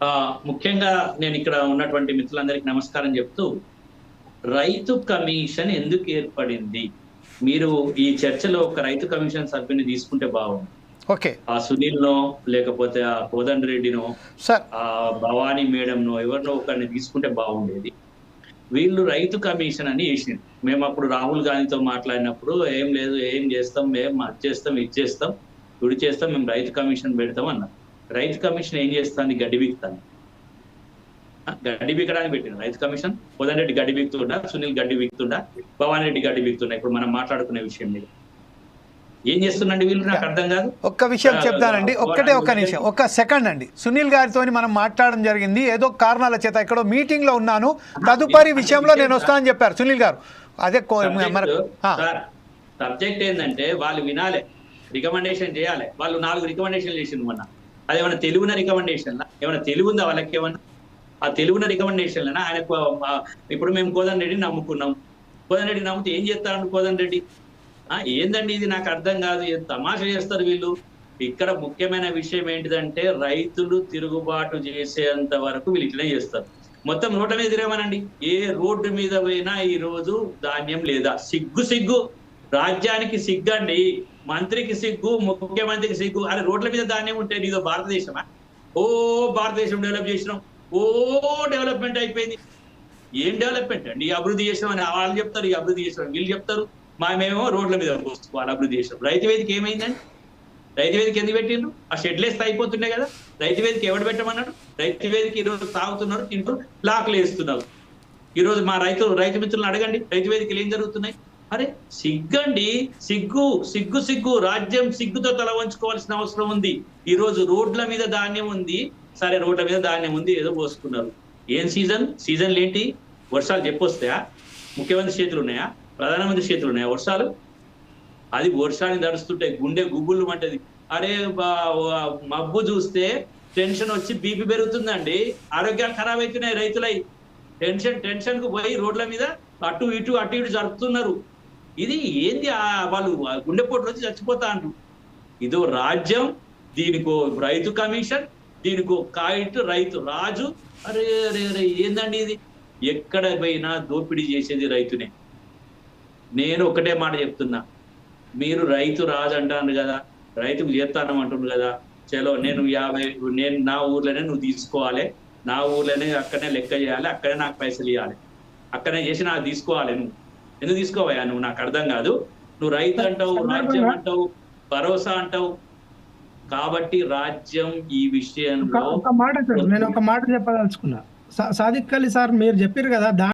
ఆ, ముఖ్యంగా నేను ఇక్కడ ఉన్నటువంటి మిత్రులందరికీ నమస్కారం చెప్తూ రైతు కమిషన్ ఎందుకు ఏర్పడింది? మీరు ఈ చర్చలో ఒక రైతు కమిషన్ సభ్యుని తీసుకుంటే బాగుంది ఓకే. ఆ సునీల్నో లేకపోతే ఆ కోదండ రెడ్డినో ఆ భవానీ మేడంనో ఎవరినో ఒకరిని తీసుకుంటే బాగుండేది. వీళ్ళు రైతు కమిషన్ అని వేసింది మేము అప్పుడు రాహుల్ గాంధీతో మాట్లాడినప్పుడు ఏం లేదు ఏం చేస్తాం మేము అది చేస్తాం ఇది చేస్తాం గుడి చేస్తాం మేము రైతు కమిషన్ పెడతాం అన్నారు. రైతు కమిషన్ ఏం చేస్తుంది? గడ్డి బిక్తాను గడ్డి బిక్కడానికి పెట్టింది రైతు కమిషన్ కోదండ రెడ్డి గడ్డి బిక్తుండా? సునీల్ గడ్డి బిక్తుండా? భవానీ రెడ్డి గడ్డి బిక్తుండా? ఇప్పుడు మనం మాట్లాడుకునే విషయం మీద ఏం చేస్తుండండి వీళ్ళు? నాకు అర్థం కాదు. ఒక్క విషయం చెప్తానండి. ఒక్కటే ఒక్క నిమిషం. ఒక్క సెకండ్ అండి. సునీల్ గారితో మనం మాట్లాడడం జరిగింది. ఏదో కారణాల చేత ఎక్కడో మీటింగ్లో ఉన్నాను తదుపరి విషయంలో నేను వస్తానని చెప్పారు సునీల్ గారు. అదే సబ్జెక్ట్ ఏంటంటే వాళ్ళు వినాలి. రికమెండేషన్ చేయాలి. వాళ్ళు నాలుగు రికమెండేషన్ చేసింది మొన్న. అది ఏమైనా తెలుగున రికమెండేషన్ ఏమైనా తెలుగు ఉందా వాళ్ళకి ఏమన్నా ఆ తెలుగున రికమెండేషన్ ఆయనకు ఇప్పుడు మేము కోదన్ రెడ్డి నమ్ముకున్నాం. కోదన్ రెడ్డి నమ్మితే ఏం చేస్తారండి కోదన్ రెడ్డి? ఆ ఏందండి ఇది? నాకు అర్థం కాదు. తమాష తమాషా చేస్తారు వీళ్ళు? ఇక్కడ ముఖ్యమైన విషయం ఏంటిదంటే రైతులు తిరుగుబాటు చేసేంత వరకు వీళ్ళు ఇట్లనే చేస్తారు. మొత్తం రోడ్ల మీద తిరగమనండి. ఏ రోడ్డు మీద పోయినా ఈ రోజు ధాన్యం లేదా? సిగ్గు సిగ్గు. రాజ్యానికి సిగ్గండి. మంత్రికి సిగ్గు ముఖ్యమంత్రికి సిగ్గు. అరే రోడ్ల మీద ధాన్యం ఉంటే నీదో భారతదేశమా? ఓ భారతదేశం డెవలప్ చేసినాం. ఓ డెవలప్మెంట్ అయిపోయింది. ఏం డెవలప్మెంట్ అండి? అభివృద్ధి చేసినాం అని వాళ్ళు చెప్తారు ఈ అభివృద్ధి చేసినాం వీళ్ళు చెప్తారు. మా మేమేమో రోడ్ల మీద పోసుకోవాలి అభివృద్ధి చేసినాం. రైతు వేదిక ఏమైందండి? రైతు వేదిక ఎందుకు పెట్టిండ్రు? ఆ షెడ్లు వేస్తే అయిపోతుండే కదా. రైతు వేదిక ఎవడు పెట్టమన్నాడు? రైతు వేదిక ఈరోజు తాగుతున్నారు తింటూ లాక్లు వేస్తున్నారు. ఈరోజు మా రైతు రైతు మిత్రులను అడగండి. రైతు వేదికలు ఏం జరుగుతున్నాయి? అరే సిగ్గండి సిగ్గు సిగ్గు సిగ్గు రాజ్యం సిగ్గుతో తల వంచుకోవాల్సిన అవసరం ఉంది. ఈ రోజు రోడ్ల మీద ధాన్యం ఉంది. సరే రోడ్ల మీద ధాన్యం ఉంది ఏదో పోసుకున్నారు. ఏం సీజన్? సీజన్లు ఏంటి? వర్షాలు చెప్పొస్తాయా? ముఖ్యమంత్రి చేతులు ఉన్నాయా? ప్రధానమంత్రి చేతులు ఉన్నాయా వర్షాలు? అది వర్షాన్ని తడుస్తుంటే గుండె గుబుళ్ళు అంటది అరే మబ్బు చూస్తే టెన్షన్ వచ్చి బీపీ పెరుగుతుందండి. ఆరోగ్యాలు ఖరాబ్ అవుతున్నాయి రైతులై. టెన్షన్ టెన్షన్కు పోయి రోడ్ల మీద అటు ఇటు అటు ఇటు జరుపుతున్నారు. ఇది ఏంది ఆ వాళ్ళు గుండెపోటు గుండెపోట్లు వచ్చి చచ్చిపోతా అంటారు. ఇదో రాజ్యం దీనికో రైతు కమిషన్ దీనికో కాయిట్ రైతు రాజు. అరే అరే అరే ఏందండి ఇది? ఎక్కడ పోయినా దోపిడీ చేసేది రైతునే. నేను ఒకటే మాట చెప్తున్నా. మీరు రైతు రాజు అంటాను కదా రైతుకు చేస్తాను అంటున్నారు కదా చలో నేను యాభై నేను నా ఊర్లోనే నువ్వు తీసుకోవాలి నా ఊర్లోనే అక్కడనే లెక్క చేయాలి అక్కడే నాకు పైసలు ఇవ్వాలి అక్కడనే చేసి నాకు తీసుకోవాలి నువ్వు. ఎందుకు తీసుకోవా నువ్వు నాకు అర్థం కాదు. నువ్వు రైతు అంటావు రాజ్యం అంటావు భరోసా అంటావు. కాబట్టి రాజ్యం ఈ విషయంలో ఒక మాట నేను ఒక మాట చెప్పదలుచుకున్నా. సాదిక్ అలీ సార్ మీరు చెప్పారు కదా